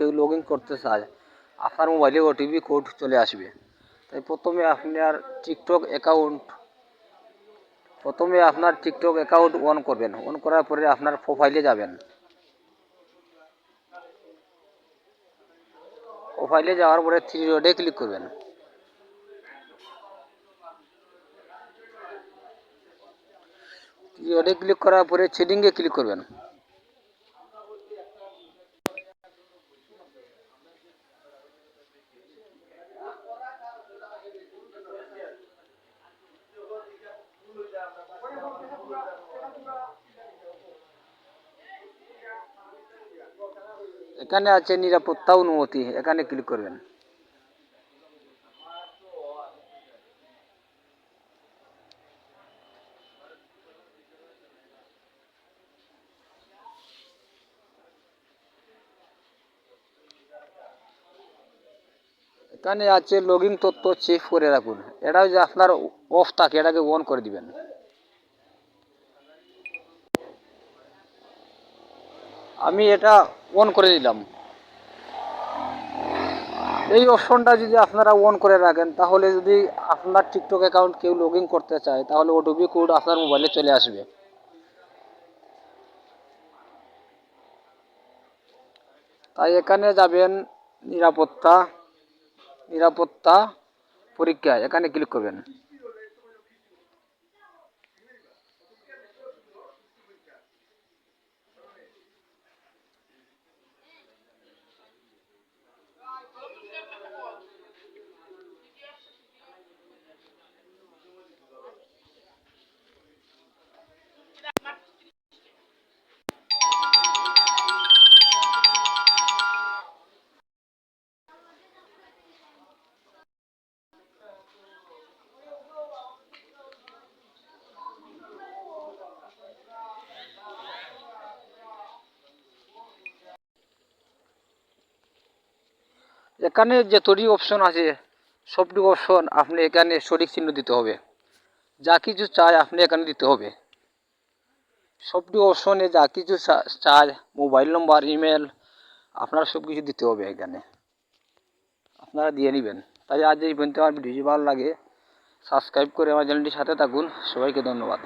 Log in করতে চায় আপনার মোবাইলে ওটিপি কোড চলে আসবে। তাই প্রথমে আপনার টিকটক অ্যাকাউন্ট প্রথমে আপনার টিকটক অ্যাকাউন্ট অন করবেন। অন করার পরে আপনার প্রোফাইলে যাবেন। প্রোফাইলে যাওয়ার পরে থ্রি রোডে ক্লিক করবেন। থ্রি রোডে ক্লিক করার পরে সেটিংয়ে ক্লিক করবেন। এখানে আছে নিরাপত্তা অনুমতি, এখানে ক্লিক করবেন। এখানে আছে লগইন তথ্য চেক করে রাখুন। এটা যে আপনার অফ থাকে, এটাকে অন করে দিবেন। আমি এটা অন করে দিলাম। এই অপশনটা যদি আপনারা অন করে রাখেন, তাহলে যদি আপনার টিকটক অ্যাকাউন্ট কেউ লগ করতে চায়, তাহলে ওটিপি কোড আপনার মোবাইলে চলে আসবে। তাই এখানে যাবেন, নিরাপত্তা নিরাপত্তা পরীক্ষা এখানে ক্লিক করবেন। এখানে যে তরি অপশন আছে সবটি অপশন আপনি এখানে সঠিক চিহ্ন দিতে হবে। যা কিছু চাই আপনি এখানে দিতে হবে। সবটি অপশনে যা কিছু চাই মোবাইল নম্বর ইমেল আপনার সব কিছু দিতে হবে এখানে। আপনারা দিয়ে নেবেন। তাই আজ এই পর্যন্ত আমার ভিডিওটি ভালো লাগে সাবস্ক্রাইব করে আমার চ্যানেলটির সাথে থাকুন। সবাইকে ধন্যবাদ।